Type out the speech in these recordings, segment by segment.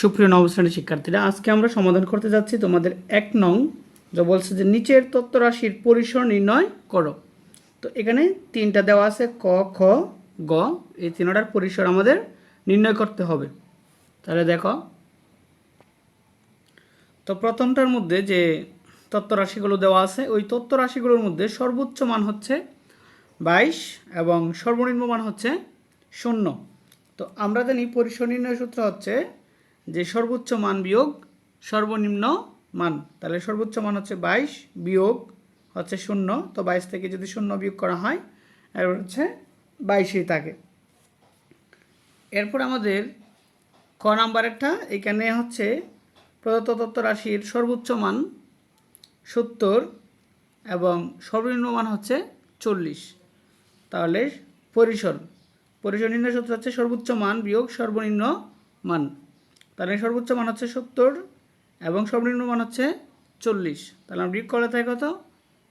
সুপ্রিয় নবম শ্রেণির শিক্ষার্থীরা, আজকে আমরা সমাধান করতে যাচ্ছি তোমাদের এক নং, যা বলছে যে নিচের তত্ত্ব রাশির পরিসর নির্ণয় করো। তো এখানে তিনটা দেওয়া আছে, ক, খ, গ, এই তিনটার পরিসর আমাদের নির্ণয় করতে হবে। তাহলে দেখো, তো প্রথমটার মধ্যে যে তত্ত্ব রাশিগুলো দেওয়া আছে, ওই তত্ত্ব রাশিগুলোর মধ্যে সর্বোচ্চ মান হচ্ছে বাইশ এবং সর্বনিম্ন মান হচ্ছে শূন্য। তো আমরা জানি পরিসর নির্ণয় সূত্র হচ্ছে যে সর্বোচ্চ মান বিয়োগ সর্বনিম্ন মান। তাহলে সর্বোচ্চ মান হচ্ছে বাইশ, বিয়োগ হচ্ছে শূন্য। তো বাইশ থেকে যদি শূন্য বিয়োগ করা হয়, এরপর হচ্ছে বাইশেই থাকে। এরপর আমাদের ক নাম্বারেরটা এখানে হচ্ছে প্রদত্ত তত্ত্ব রাশির সর্বোচ্চ মান সত্তর এবং সর্বনিম্ন মান হচ্ছে চল্লিশ। তাহলে পরিসর পরিসর নির্ণয় সূত্র হচ্ছে সর্বোচ্চ মান বিয়োগ সর্বনিম্ন মান। তাহলে সর্বোচ্চ মান হচ্ছে সত্তর এবং সর্বনিম্ন মান হচ্ছে চল্লিশ। তাহলে আমরা বিয়োগ করলে থাকে কত?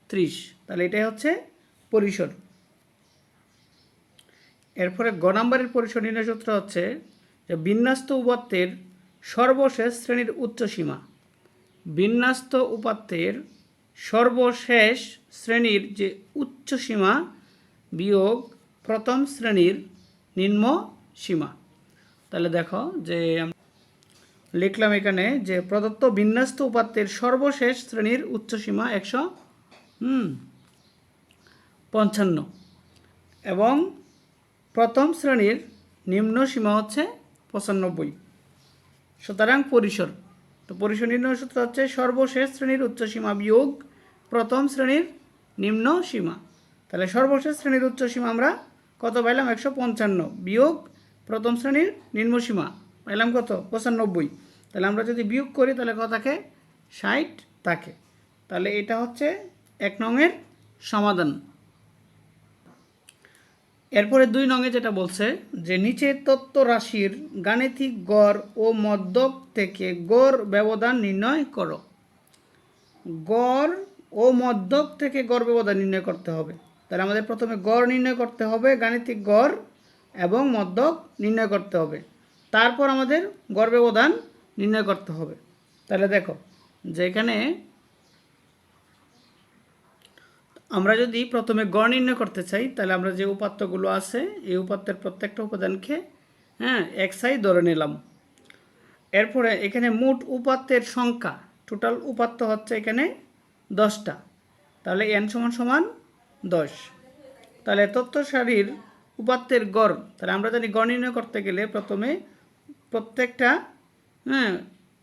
ত্রিশ। তাহলে এটাই হচ্ছে পরিসর। এরপরে গ নাম্বারের পরিসর নির্ণয় সূত্র হচ্ছে যে বিন্যস্ত উপাত্তের সর্বশেষ শ্রেণির উচ্চসীমা বিন্যস্ত উপাত্তের সর্বশেষ শ্রেণির যে উচ্চসীমা বিয়োগ প্রথম শ্রেণির নিম্ন সীমা। তাহলে দেখো যে লিখলাম এখানে যে প্রদত্ত বিন্যস্ত উপাত্তের সর্বশেষ শ্রেণির উচ্চসীমা একশো, হুম, পঞ্চান্ন। এবং প্রথম শ্রেণির নিম্ন সীমা হচ্ছে পঁচানব্বই। সুতরাং পরিসর। তো পরিসর নির্ণয় সূত্র হচ্ছে সর্বশেষ শ্রেণির উচ্চ সীমা বিয়োগ প্রথম শ্রেণির নিম্ন সীমা। তাহলে সর্বশেষ শ্রেণির উচ্চ সীমা আমরা কত পাইলাম? একশো পঞ্চান্ন। বিয়োগ প্রথম শ্রেণির নিম্ন সীমা। পাইলাম কত? পঁচানব্বই। তাহলে আমরা যদি বিয়োগ করি, তাহলে কত থাকে? ষাট থাকে। তাহলে এটা হচ্ছে এক নংয়ের সমাধান। এরপরে দুই নঙে যেটা বলছে, যে নিচের তত্ত্ব রাশির গাণিতিক গড় ও মদ্যক থেকে গড় ব্যবধান নির্ণয় করো। গড় ও মদ্যক থেকে গড় ব্যবধান নির্ণয় করতে হবে। তাহলে আমাদের প্রথমে গড় নির্ণয় করতে হবে, গাণিতিক গড় এবং মদ্যক নির্ণয় করতে হবে। তারপর আমাদের গড় ব্যবধান নির্ণয় করতে হবে। তাহলে দেখো, যে এখানে আমরা যদি প্রথমে গড় নির্ণয় করতে চাই, তাহলে আমরা যে উপাত্তগুলো আছে, এই উপাত্তের প্রত্যেকটা উপাদানকে হ্যাঁ এক সাই ধরে নিলাম। এরপরে এখানে মোট উপাত্তের সংখ্যা টোটাল উপাত্ত হচ্ছে এখানে দশটা। তাহলে এন সমান সমান দশ। তাহলে তত্ত্ব সারির উপাত্তের গড়, তাহলে আমরা জানি গড় নির্ণয় করতে গেলে প্রথমে প্রত্যেকটা হ্যাঁ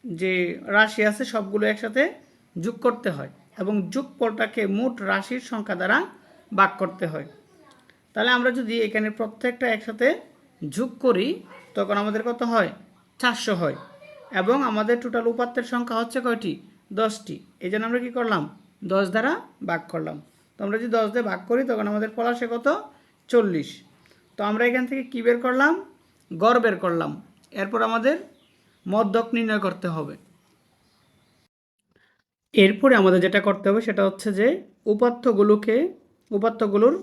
যে রাশি আছে সবগুলো একসাথে যোগ করতে হয় এবং যোগফলটাকে মোট রাশির সংখ্যা দ্বারা ভাগ করতে হয়। তাহলে আমরা যদি এখানে প্রত্যেকটা একসাথে যোগ করি, তখন আমাদের কত হয়? চারশো হয়। এবং আমাদের টোটাল উপাত্তের সংখ্যা হচ্ছে কয়টি? দশটি। এই জন্য আমরা কী করলাম? দশ দ্বারা ভাগ করলাম। তো আমরা যদি দশ দিয়ে ভাগ করি, তখন আমাদের আসে কত? চল্লিশ। তো আমরা এখান থেকে কী বের করলাম? গড় বের করলাম। এরপর আমাদের মধ্যক নির্ণয় করতে হবে। এরপরে আমাদের যেটা করতে হবে সেটা হচ্ছে যে উপাত্তগুলোকে, উপাত্তগুলোর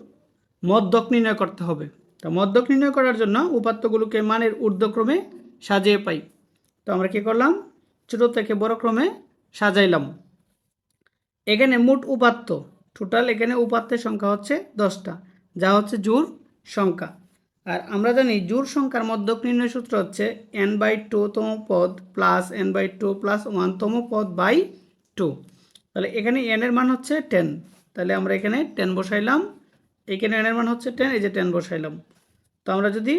মধ্যক নির্ণয় করতে হবে। তো মধ্যক নির্ণয় করার জন্য উপাত্তগুলোকে মানের ঊর্ধ্বক্রমে সাজিয়ে পাই। তো আমরা কি করলাম? ছোটো থেকে বড় ক্রমে সাজাইলাম। এখানে মোট উপাত্ত, টোটাল এখানে উপাত্তের সংখ্যা হচ্ছে দশটা, যা হচ্ছে জোর সংখ্যা। আর আমরা জানি জোর সংখ্যার মধ্যক নির্ণয় সূত্র হচ্ছে এন বাই টু তম পদ plus N by two plus ওয়ানতম পদ বাই টু তাহলে এখানে এনের মান হচ্ছে টেন তাহলে আমরা এখানে টেন বসাইলাম। এখানে এন এর মান হচ্ছে টেন এই যে টেন বসাইলাম। তো আমরা যদি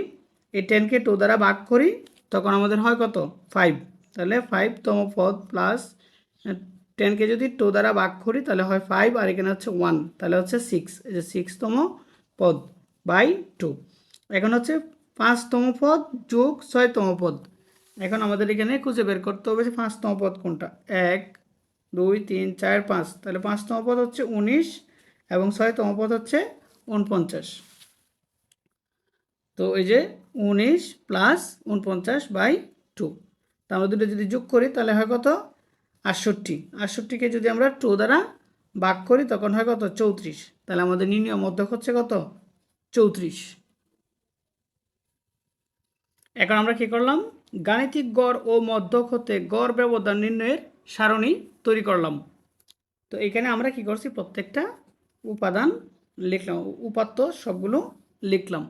এই টেনকে টু দ্বারা ভাগ করি, তখন আমাদের হয় কত? ফাইভ তাহলে ফাইভতম পদ প্লাস টেনকে যদি টু দ্বারা ভাগ করি, তাহলে হয় ফাইভ আর এখানে হচ্ছে ওয়ান তাহলে হচ্ছে সিক্স এই যে সিক্সতম পদ বাই টু এখন হচ্ছে পাঁচতম পদ যোগ ছয়তম পদ। এখন আমাদের এখানে খুঁজে বের করতে হবে যে পাঁচতম পদ কোনটা? এক, দুই, তিন, চার, পাঁচ। তাহলে পাঁচতম পদ হচ্ছে উনিশ এবং ছয়তম পদ হচ্ছে উনপঞ্চাশ। তো এই যে উনিশ প্লাস উনপঞ্চাশ বাই টু। তা আমরা দুটো যদি যোগ করি তাহলে হয় কত? আটষট্টি। আটষট্টিকে যদি আমরা টু দ্বারা ভাগ করি তখন হয় কত? চৌত্রিশ। তাহলে আমাদের নির্ণয় মধ্যক হচ্ছে কত? চৌত্রিশ। এখন আমরা কি করলাম? গাণিতিক গড় ও মধ্যক হতে গড় ব্যবধান নির্ণয়ের সারণী তৈরি করলাম। তো এখানে আমরা কি করছি? প্রত্যেকটা উপাদান লিখলাম, উপাত্ত সবগুলো লিখলাম।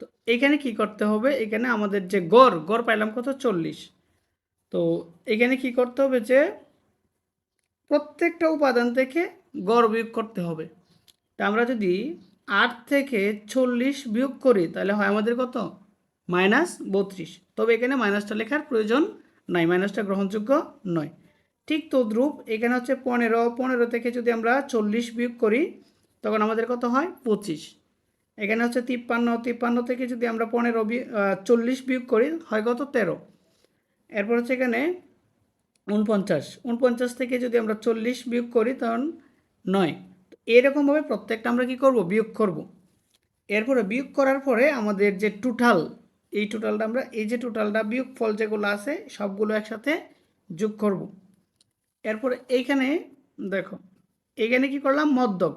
তো এখানে কি করতে হবে? এখানে আমাদের যে গড় গড় পাইলাম কত? চল্লিশ। তো এখানে কি করতে হবে যে প্রত্যেকটা উপাদান থেকে গড় বিয়োগ করতে হবে। তা আমরা যদি আট থেকে চল্লিশ বিয়োগ করি, তাহলে হয় আমাদের কত? মাইনাস বত্রিশ। তবে এখানে মাইনাসটা লেখার প্রয়োজন নাই, মাইনাসটা গ্রহণযোগ্য নয়। ঠিক তদ্রূপ এখানে হচ্ছে পনেরো পনেরো থেকে যদি আমরা চল্লিশ বিয়োগ করি, তখন আমাদের কত হয়? পঁচিশ। এখানে হচ্ছে তিপ্পান্ন তিপ্পান্ন থেকে যদি আমরা পনেরো চল্লিশ বিয়োগ করি, হয় কত? তেরো। এরপর হচ্ছে এখানে উনপঞ্চাশ। উনপঞ্চাশ থেকে যদি আমরা চল্লিশ বিয়োগ করি, তখন নয়। এরকমভাবে প্রত্যেকটা আমরা কি করব? বিয়োগ করব। এরপরে বিয়োগ করার পরে আমাদের যে টোটাল এই টোটালটা আমরা, এই যে টোটালটা বিয়োগ ফল যেগুলো আছে, সবগুলো একসাথে যোগ করব। এরপরে এইখানে দেখো এখানে কি করলাম? মদ্যক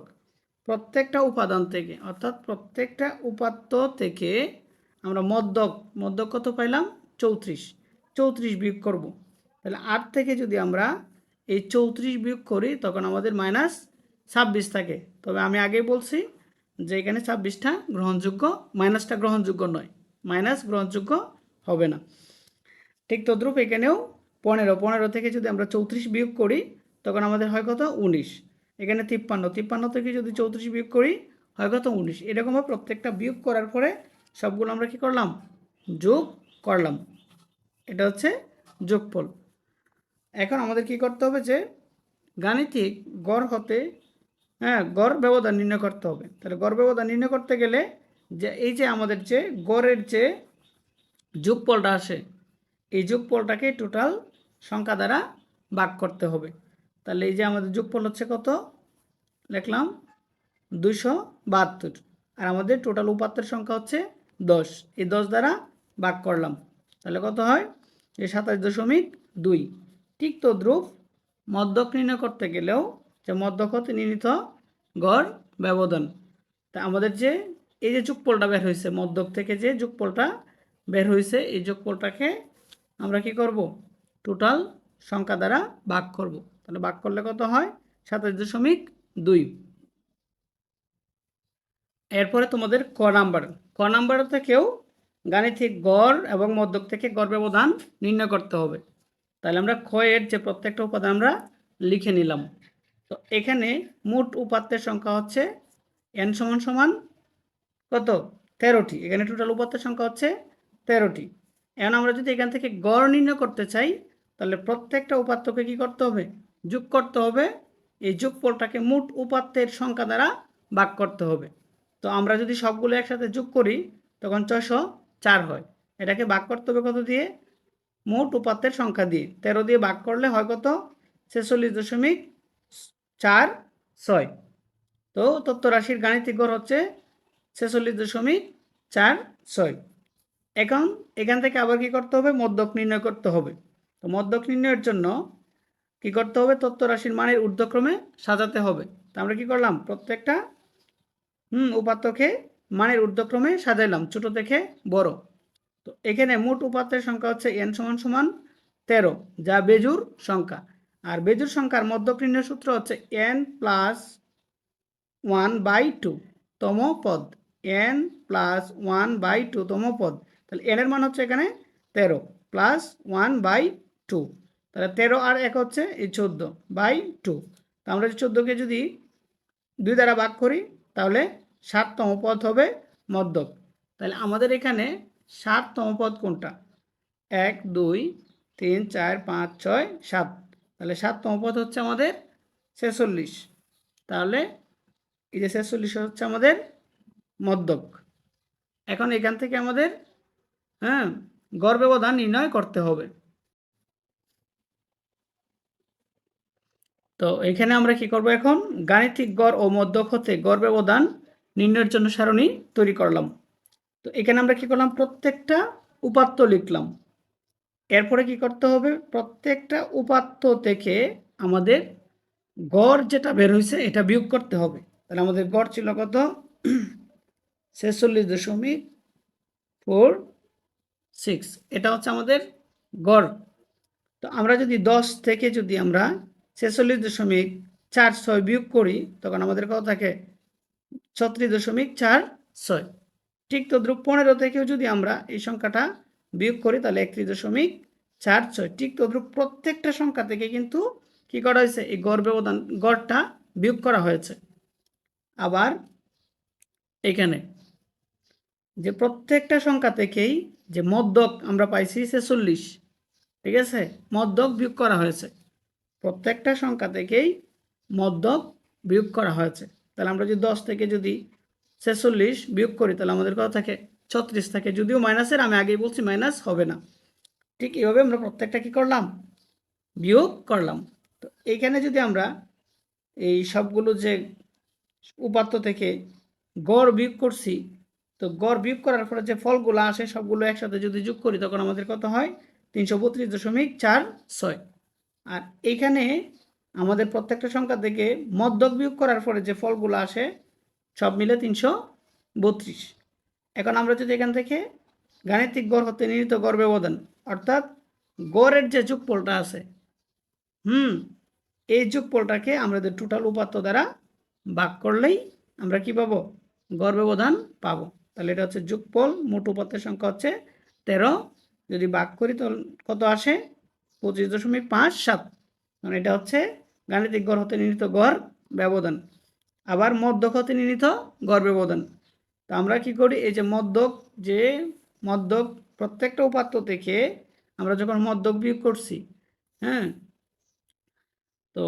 প্রত্যেকটা উপাদান থেকে, অর্থাৎ প্রত্যেকটা উপাত্ত থেকে আমরা মদ্যক মদ্যক কত পাইলাম? চৌত্রিশ। চৌত্রিশ বিয়োগ করব। তাহলে আট থেকে যদি আমরা এই চৌত্রিশ বিয়োগ করি, তখন আমাদের মাইনাস ছাব্বিশ থাকে। তবে আমি আগেই বলছি যে এখানে ছাব্বিশটা গ্রহণযোগ্য মাইনাসটা গ্রহণযোগ্য নয়। মাইনাস গ্রহণযোগ্য হবে না। ঠিক তদ্রূপ এখানেও পনেরো। পনেরো থেকে যদি আমরা চৌত্রিশ বিয়োগ করি, তখন আমাদের হয় কত? উনিশ। এখানে তিপ্পান্ন। তিপ্পান্ন থেকে যদি চৌত্রিশ বিয়োগ করি, হয় কত? উনিশ। এরকমভাবে প্রত্যেকটা বিয়োগ করার পরে সবগুলো আমরা কি করলাম? যোগ করলাম। এটা হচ্ছে যোগফল। এখন আমাদের কি করতে হবে যে, গাণিতিক গড় হতে হ্যাঁ গড় ব্যবধান নির্ণয় করতে হবে। তাহলে গড় ব্যবধান নির্ণয় করতে গেলে যে এই যে আমাদের যে গড়ের যে যোগফলটা আসে, এই যোগফলটাকে টোটাল সংখ্যা দ্বারা ভাগ করতে হবে। তাহলে এই যে আমাদের যোগফল হচ্ছে কত? লিখলাম দুশো বাহাত্তর। আর আমাদের টোটাল উপাত্তের সংখ্যা হচ্ছে দশ। এই দশ দ্বারা ভাগ করলাম। তাহলে কত হয়? যে সাতাশ দশমিক দুই। ঠিক তদ্রূপ মদ্যক নির্ণয় করতে গেলেও যে মদ্যক হতে নির্ণীত গড় ব্যবধান। তা আমাদের যে এই যে যোগফলটা বের হয়েছে মদ্যক থেকে যে যোগফলটা বের হয়েছে এই যোগফলটাকে আমরা কি করব? টোটাল সংখ্যা দ্বারা ভাগ করব। তাহলে ভাগ করলে কত হয়? সাতাশ দশমিক দুই। এরপরে তোমাদের ক নাম্বার। ক নাম্বার থেকেও গাণিতিক গড় এবং মধ্যক থেকে গড় ব্যবধান নির্ণয় করতে হবে। তাহলে আমরা ক্ষয়ের যে প্রত্যেকটা উপাদান আমরা লিখে নিলাম। তো এখানে মোট উপাত্তের সংখ্যা হচ্ছে এন সমান সমান কত? তেরোটি। এখানে টোটাল উপাত্তের সংখ্যা হচ্ছে তেরোটি। এখন আমরা যদি এখান থেকে গড় নির্ণয় করতে চাই, তাহলে প্রত্যেকটা উপাত্তকে কি করতে হবে? যোগ করতে হবে। এই যোগফলটাকে মোট উপাত্তের সংখ্যা দ্বারা ভাগ করতে হবে। তো আমরা যদি সবগুলো একসাথে যোগ করি, তখন ছশো চার হয়। এটাকে ভাগ করতে হবে কত দিয়ে? মোট উপাত্তের সংখ্যা দিয়ে। তেরো দিয়ে ভাগ করলে হয় কত? ছেচল্লিশ দশমিক চার ছয়। তো তত্ত্ব রাশির গাণিতিক গড় হচ্ছে ছেচল্লিশ দশমিক চার ছয়। এখন এখান থেকে আবার কি করতে হবে? মধ্যক নির্ণয় করতে হবে। তো মধ্যক নির্ণয়ের জন্য কি করতে হবে? তত্ত্ব রাশির মানের ঊর্ধ্বক্রমে সাজাতে হবে। তো আমরা কি করলাম? প্রত্যেকটা, হুম, উপাত্তকে মানের ঊর্ধ্বক্রমে সাজাইলাম, ছোট থেকে বড়। তো এখানে মোট উপাত্তের সংখ্যা হচ্ছে এন সমান সমান তেরো, যা বেজুর সংখ্যা। আর বেজুর সংখ্যার মধ্যক নির্ণয় সূত্র হচ্ছে N plus one by two তম পদ। N plus one by two তম পদ। তাহলে এনের মান হচ্ছে এখানে তেরো প্লাস ওয়ান বাই টু তাহলে তেরো আর এক হচ্ছে এই চোদ্দ বাই টু তো আমরা চোদ্দোকে যদি দুই দ্বারা ভাগ করি, তাহলে সাততম পদ হবে মদ্যক তাহলে আমাদের এখানে সাততম পদ কোনটা? এক, দুই, তিন, চার, পাঁচ, ছয়, সাত। তাহলে সাততম পদ হচ্ছে আমাদের ছেচল্লিশ। তাহলে এই যে ছেচল্লিশ হচ্ছে আমাদের মদ্যক এখন এখান থেকে আমাদের হ্যাঁ গড় ব্যবধান নির্ণয় করতে হবে। তো এখানে আমরা কি করব এখন? গাণিতিক গড় ও মধ্যক হতে গড় ব্যবধান নির্ণয়ের জন্য সারণী তৈরি করলাম। তো এখানে আমরা কি করলাম? প্রত্যেকটা উপাত্ত লিখলাম। এরপরে কি করতে হবে? প্রত্যেকটা উপাত্ত থেকে আমাদের গড় যেটা বের হয়েছে, এটা বিয়োগ করতে হবে। তাহলে আমাদের গড় ছিল কত? ছেচল্লিশ দশমিক ফোর সিক্স। এটা হচ্ছে আমাদের গড়। তো আমরা যদি দশ থেকে যদি আমরা ছেচল্লিশ দশমিক চার ছয় বিয়োগ করি, তখন আমাদের কত থাকে? ছত্রিশ দশমিক চার ছয়। ঠিক তদ্রুপ পনেরো থেকেও যদি আমরা এই সংখ্যাটা বিয়োগ করি, তাহলে একত্রিশ দশমিক চার ছয়। ঠিক তদ্রুপ প্রত্যেকটা সংখ্যা থেকে কিন্তু কি করা হয়েছে? এই গড় ব্যবধান, গড়টা বিয়োগ করা হয়েছে। আবার এখানে যে প্রত্যেকটা সংখ্যা থেকেই যে মদ্যক আমরা পাইছি ছেচল্লিশ ঠিক আছে? মদ্যক বিয়োগ করা হয়েছে। প্রত্যেকটা সংখ্যা থেকেই মদ্যক বিয়োগ করা হয়েছে। তাহলে আমরা যদি দশ থেকে যদি ছেচল্লিশ বিয়োগ করি, তাহলে আমাদের কত থাকে? ছত্রিশ থাকে। যদিও মাইনাসের, আমি আগেই বলছি মাইনাস হবে না। ঠিক এইভাবে আমরা প্রত্যেকটা কি করলাম? বিয়োগ করলাম। তো এইখানে যদি আমরা এই সবগুলো যে উপাত্ত থেকে গড় বিয়োগ করছি তো গড় বিয়োগ করার পরে যে ফলগুলো আসে সবগুলো একসাথে যদি যোগ করি, তখন আমাদের কত হয়? তিনশো বত্রিশ দশমিক চার ছয়। আর এইখানে আমাদের প্রত্যেকটা সংখ্যা থেকে মদ্যক বিয়োগ করার পরে যে ফলগুলো আসে, সব মিলে তিনশো বত্রিশ। এখন আমরা যদি এখান থেকে গাণিতিক গড় হতে নিহিত গড় ব্যবধান, অর্থাৎ গড়ের যে যোগফলটা আছে, হুম, এই যোগফলটাকে আমাদের টোটাল উপাত্ত দ্বারা ভাগ করলেই আমরা কি পাবো? গড় ব্যবধান পাবো। তাহলে এটা হচ্ছে যোগফল, মোট উপাত্তের সংখ্যা হচ্ছে তেরো। যদি ভাগ করি তাহলে কত আসে? পঁচিশ দশমিক পাঁচ সাত। মানে এটা হচ্ছে গাণিতিক গড় হতে নির্ণীত গড় ব্যবধান। আবার মধ্যক হতে নির্ণীত গড় ব্যবধান। তো আমরা কি করি? এই যে মধ্যক যে মধ্যক প্রত্যেকটা উপাত্ত থেকে আমরা যখন মধ্যক বিয়োগ করছি হ্যাঁ? তো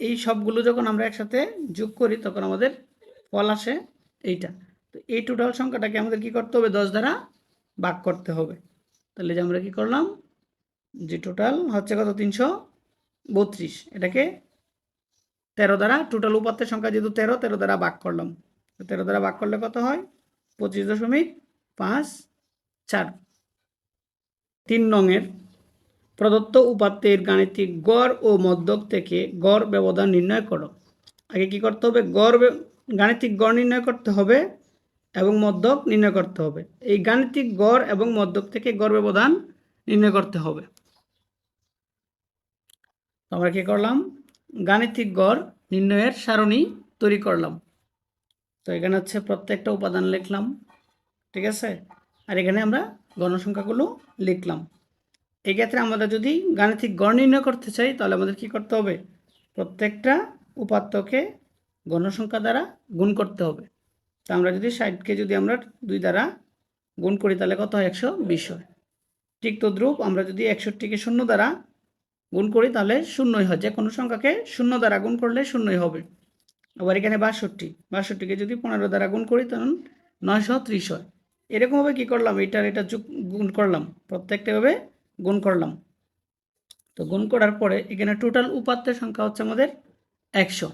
এই সবগুলো যখন আমরা একসাথে যোগ করি, তখন আমাদের ফল আসে এইটা। তো এই টোটাল সংখ্যাটাকে আমাদের কি করতে হবে? দশ দ্বারা ভাগ করতে হবে। তাহলে যে আমরা কি করলাম? যে টোটাল হচ্ছে কত? তিনশো বত্রিশ। এটাকে তেরো দ্বারা টোটাল উপাত্তের সংখ্যা যেহেতু তেরো তেরো দ্বারা ভাগ করলাম। তেরো দ্বারা ভাগ করলে কত হয়? পঁচিশ দশমিক পাঁচ চার। তিন নংয়ের প্রদত্ত উপাত্তের গাণিতিক গড় ও মধ্যক থেকে গড় ব্যবধান নির্ণয় করো। আগে কি করতে হবে? গড় গাণিতিক গড় নির্ণয় করতে হবে। এবং মধ্যক নির্ণয় করতে হবে। এই গাণিতিক গড় এবং মধ্যক থেকে গড় ব্যবধান নির্ণয় করতে হবে। আমরা কি করলাম? গাণিতিক গড় নির্ণয়ের সারণী তৈরি করলাম। তো এখানে হচ্ছে প্রত্যেকটা উপাদান লিখলাম, ঠিক আছে? আর এখানে আমরা গণসংখ্যাগুলো লিখলাম। এই ক্ষেত্রে আমরা যদি গাণিতিক গড় নির্ণয় করতে চাই, তাহলে আমাদের কি করতে হবে? প্রত্যেকটা উপাত্তকে গণসংখ্যা দ্বারা গুণ করতে হবে। তা আমরা যদি ষাটকে যদি আমরা দুই দ্বারা গুণ করি, তাহলে কত হয়? একশো বিশ হয়। ঠিক তদ্রুপ আমরা যদি একষট্টিকে শূন্য দ্বারা গুণ করি, তাহলে শূন্যই হয়। যে কোনো সংখ্যাকে শূন্য দ্বারা গুণ করলে শূন্যই হবে। আবার এখানে বাষট্টি, বাষট্টিকে যদি পনেরো দ্বারা গুণ করি, তখন নয়শো ত্রিশ হয়। এরকমভাবে কী করলাম? এটার, এটা যোগ, গুণ করলাম। প্রত্যেকটাভাবে গুণ করলাম। তো গুণ করার পরে এখানে টোটাল উপাত্তের সংখ্যা হচ্ছে আমাদের একশো।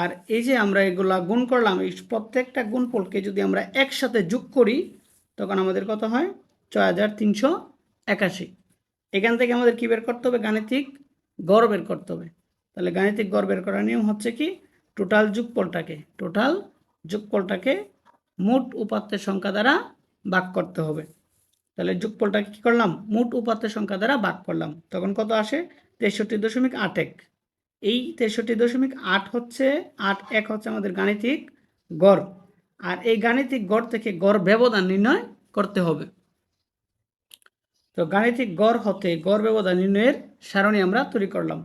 আর এই যে আমরা এগুলা গুণ করলাম, এই প্রত্যেকটা গুণফলকে যদি আমরা একসাথে যোগ করি, তখন আমাদের কত হয়? ছয় হাজার তিনশো একাশি। এখান থেকে আমাদের কী বের করতে হবে? গাণিতিক গড় বের করতে হবে। তাহলে গাণিতিক গড় বের করার নিয়ম হচ্ছে কি? টোটাল যোগফলটাকে টোটাল যোগফলটাকে মোট উপাত্তের সংখ্যা দ্বারা ভাগ করতে হবে। তাহলে যোগফলটাকে কী করলাম? মোট উপাত্তের সংখ্যা দ্বারা ভাগ করলাম। তখন কত আসে? তেষট্টি দশমিক আট এক। এই তেষট্টি দশমিক আট হচ্ছে, আট এক হচ্ছে আমাদের গাণিতিক গড়। আর এই গাণিতিক গড় থেকে গড় ব্যবধান নির্ণয় করতে হবে। তো গাণিতিক গড় হতে গড় ব্যবধান নির্ণয়ের সারণী আমরা তৈরি করলাম।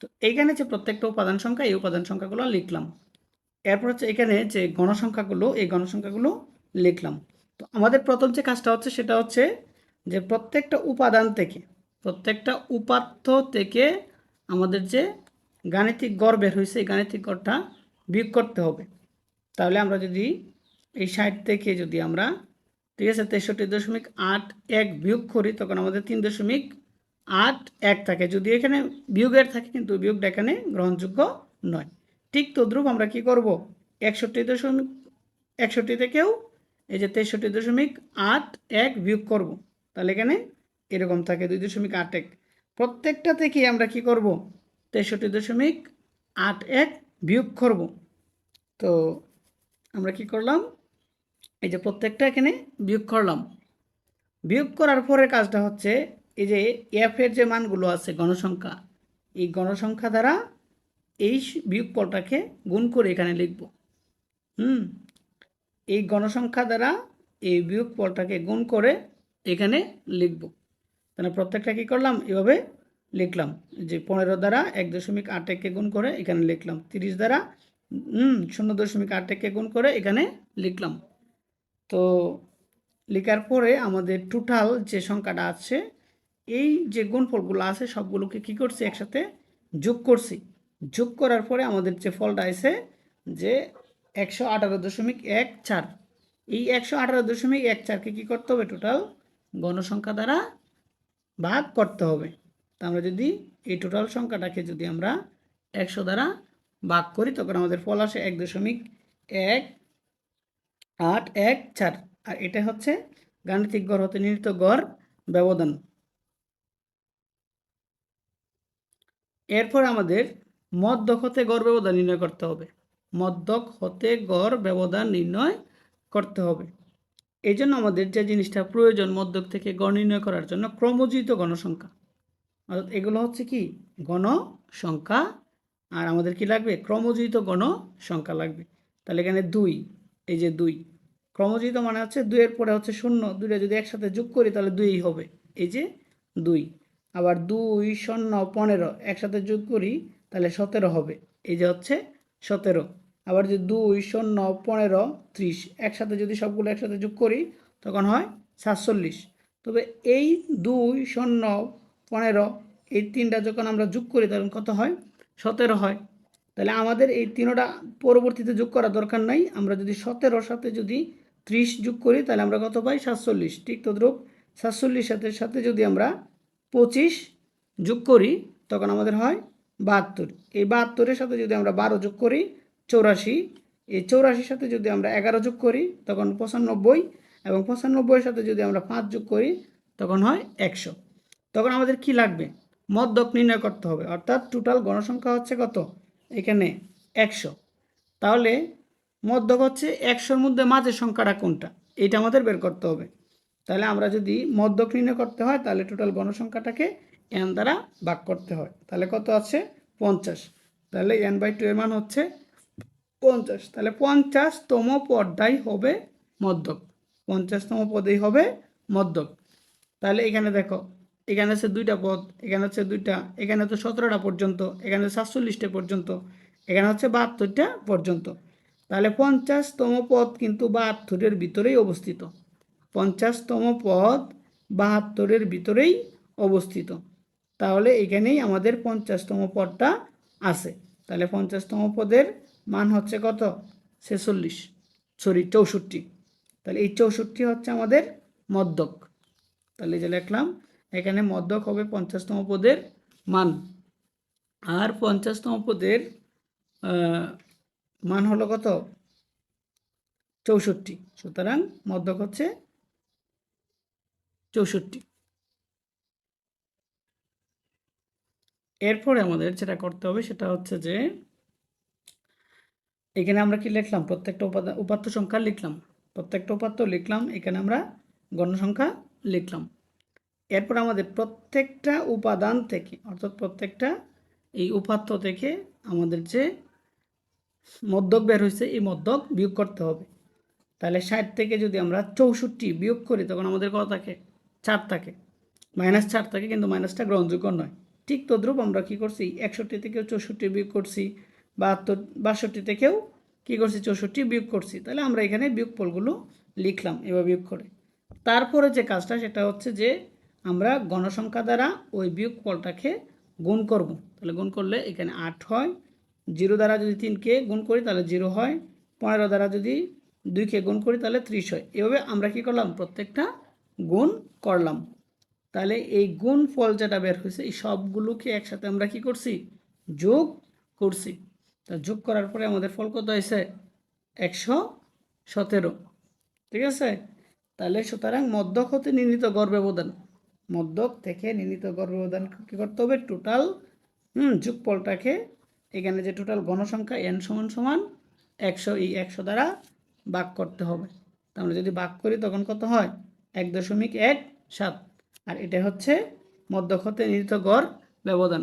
তো এইখানে যে প্রত্যেকটা উপাদান সংখ্যা, এই উপাদান সংখ্যাগুলো লিখলাম। এরপর হচ্ছে এখানে যে গণসংখ্যাগুলো এই গণসংখ্যাগুলো লিখলাম। তো আমাদের প্রথম যে কাজটা হচ্ছে সেটা হচ্ছে যে প্রত্যেকটা উপাদান থেকে, প্রত্যেকটা উপাত্ত থেকে আমাদের যে গাণিতিক গড় বের হয়েছে, এই গাণিতিক গড়টা বিয়োগ করতে হবে। তাহলে আমরা যদি এই ষাট থেকে যদি আমরা, ঠিক আছে, তেষট্টি দশমিক আট এক বিয়োগ করি, তখন আমাদের তিন দশমিক আট এক থাকে। যদি এখানে বিয়োগের থাকে, কিন্তু বিয়োগটা এখানে গ্রহণযোগ্য নয়। ঠিক তদ্রুপ আমরা কি করব? একষট্টি দশমিক, একষট্টি থেকেও এই যে তেষট্টি দশমিক আট এক বিয়োগ করব, তাহলে এখানে এরকম থাকে, দুই দশমিক আট এক। প্রত্যেকটা থেকে আমরা কি করব? তেষট্টি দশমিক আট এক বিয়োগ করব। তো আমরা কি করলাম? এই যে প্রত্যেকটা এখানে বিয়োগ করলাম। বিয়োগ করার পরের কাজটা হচ্ছে, এই যে এফ এর যে মানগুলো আছে গণসংখ্যা, এই গণসংখ্যা দ্বারা এই বিয়োগফলটাকে গুণ করে এখানে লিখব। হুম? এই গণসংখ্যা দ্বারা এই বিয়োগফলটাকে গুণ করে এখানে লিখব। তাহলে প্রত্যেকটা কী করলাম? এভাবে লিখলাম যে পনেরো দ্বারা এক দশমিক আট এককে গুণ করে এখানে লিখলাম, তিরিশ দ্বারা শূন্য দশমিক আট এককে গুণ করে এখানে লিখলাম। তো লেখার পরে আমাদের টোটাল যে সংখ্যাটা আছে, এই যে গুণফলগুলো আছে সবগুলোকে কি করছি একসাথে যোগ করছি। যোগ করার পরে আমাদের যে ফলটা আছে যে একশো আঠারো দশমিক এক চার। এই একশো আঠারো দশমিক এক চারকে কী করতে হবে? টোটাল গণসংখ্যা দ্বারা ভাগ করতে হবে। তা আমরা যদি এই টোটাল সংখ্যাটাকে যদি আমরা একশো দ্বারা ভাগ করি, তখন আমাদের ফল আসে এক দশমিক এক আট এক চার। আর এটা হচ্ছে গাণিতিক গড়, হতে নির্ণীত গড় ব্যবধান। এরপর আমাদের মদ্যক হতে গড় ব্যবধান নির্ণয় করতে হবে। মদ্যক হতে গড় ব্যবধান নির্ণয় করতে হবে। এই জন্য আমাদের যে জিনিসটা প্রয়োজন মদ্যক থেকে গড় নির্ণয় করার জন্য, ক্রমজিত গণসংখ্যা এগুলো হচ্ছে কি? গণসংখ্যা। আর আমাদের কি লাগবে? ক্রমজিত গণসংখ্যা লাগবে। তাহলে এখানে দুই, এই যে দুই। ক্রমজিত মানে হচ্ছে দুইয়ের পরে হচ্ছে শূন্য। দুইটা যদি একসাথে যোগ করি তাহলে দুই হবে। এই যে দুই। আবার দুই, শূন্য, পনেরো একসাথে যোগ করি তাহলে সতেরো হবে। এই যে হচ্ছে সতেরো। আবার যদি দুই, শূন্য, পনেরো, ত্রিশ একসাথে যদি সবগুলো একসাথে যোগ করি তখন হয় সাতচল্লিশ। তবে এই দুই, শূন্য পনেরো, এই তিনটা যখন আমরা যোগ করি, তখন কত হয়? সতেরো হয়। তাহলে আমাদের এই তিনোটা পরবর্তীতে যোগ করা দরকার নাই। আমরা যদি সতেরোর সাথে যদি ত্রিশ যোগ করি, তাহলে আমরা কত পাই? সাতচল্লিশ। ঠিক তদ্রুপ সাতচল্লিশ সাথে সাথে যদি আমরা পঁচিশ যোগ করি, তখন আমাদের হয় বাহাত্তর। এই বাহাত্তরের সাথে যদি আমরা বারো যোগ করি, চৌরাশি। এই চৌরাশির সাথে যদি আমরা এগারো যোগ করি, তখন পঁচানব্বই। এবং পঁচানব্বইয়ের সাথে যদি আমরা পাঁচ যোগ করি, তখন হয় একশো। তখন আমাদের কি লাগবে? মধ্যক নির্ণয় করতে হবে। অর্থাৎ টোটাল গণসংখ্যা হচ্ছে কত? এখানে একশো। তাহলে মধ্যক হচ্ছে একশোর মধ্যে মাঝের সংখ্যাটা কোনটা? এটা আমাদের বের করতে হবে। তাহলে আমরা যদি মধ্যক নির্ণয় করতে হয়, তাহলে টোটাল গণসংখ্যাটাকে এন দ্বারা ভাগ করতে হয়। তাহলে কত আছে? পঞ্চাশ। তাহলে এন বাই টু এর মান হচ্ছে পঞ্চাশ। তাহলে পঞ্চাশতম পদটাই হবে মধ্যক পঞ্চাশতম পদেই হবে মধ্যক তাহলে এখানে দেখো এখানে আছে দুইটা পদ, এখানে হচ্ছে দুইটা, এখানে হচ্ছে সতেরোটা পর্যন্ত, এখানে সাতচল্লিশটা পর্যন্ত, এখানে হচ্ছে বাহাত্তরটা পর্যন্ত। তাহলে পঞ্চাশতম পদ কিন্তু বাহাত্তরের ভিতরেই অবস্থিত। পঞ্চাশতম পদ বাহাত্তরের ভিতরেই অবস্থিত। তাহলে এখানেই আমাদের পঞ্চাশতম পদটা আছে। তাহলে পঞ্চাশতম পদের মান হচ্ছে কত? ছেচল্লিশ, সরি, চৌষট্টি। তাহলে এই চৌষট্টি হচ্ছে আমাদের মদ্যক তাহলে যে লিখলাম এখানে মদ্যক হবে পঞ্চাশতম পদের মান। আর পঞ্চাশতম পদের মান হলো কত? চৌষট্টি। সুতরাং মদ্যক হচ্ছে চৌষট্টি। এরপরে আমাদের যেটা করতে হবে সেটা হচ্ছে যে, এখানে আমরা কি লিখলাম? প্রত্যেকটা উপাদান উপাত্ত সংখ্যা লিখলাম। প্রত্যেকটা উপাত্ত লিখলাম, এখানে আমরা গণসংখ্যা লিখলাম। এরপর আমাদের প্রত্যেকটা উপাদান থেকে, অর্থাৎ প্রত্যেকটা এই উপাত্ত থেকে আমাদের যে মদ্যক বের হয়েছে, এই মদ্যক বিয়োগ করতে হবে। তাহলে ষাট থেকে যদি আমরা চৌষট্টি বিয়োগ করি, তখন আমাদের কত থাকে? চার থাকে। মাইনাস চার থাকে, কিন্তু মাইনাসটা গ্রহণযোগ্য নয়। ঠিক তদ্রুপ আমরা কী করছি? একষট্টি থেকেও চৌষট্টি বিয়োগ করছি, বাহাত্তর, বাষট্টি থেকেও কী করছি? চৌষট্টি বিয়োগ করছি। তাহলে আমরা এখানে বিয়োগফলগুলো লিখলাম এবার বিয়োগ করে। তারপরে যে কাজটা, সেটা হচ্ছে যে আমরা গণসংখ্যা দ্বারা ওই বিয়োগফলটাকে গুণ করব। তাহলে গুণ করলে এখানে আট হয়। জিরো দ্বারা যদি তিনকে গুণ করি, তাহলে জিরো হয়। পনেরো দ্বারা যদি দুইকে গুণ করি, তাহলে ত্রিশ হয়। এভাবে আমরা কি করলাম? প্রত্যেকটা গুণ করলাম। তাহলে এই গুণ ফল যেটা বের হয়েছে, এই সবগুলোকে একসাথে আমরা কি করছি? যোগ করছি। তা যোগ করার পরে আমাদের ফল কত হয়েছে? একশো সতেরো। ঠিক আছে? তাহলে সুতরাং মধ্যক হতে নির্ণীত গড় ব্যবধান। মধ্যক থেকে নির্ণীত গড় ব্যবধান কী করতে হবে? টোটাল হুম যুগপলটাকে এখানে যে টোটাল গণসংখ্যা এন সমান সমান একশো এই একশো দ্বারা ভাগ করতে হবে। তাহলে যদি বাক করি তখন কত হয়? এক দশমিক এক সাত। আর এটা হচ্ছে মধ্যক হতে নির্মিত গড় ব্যবধান।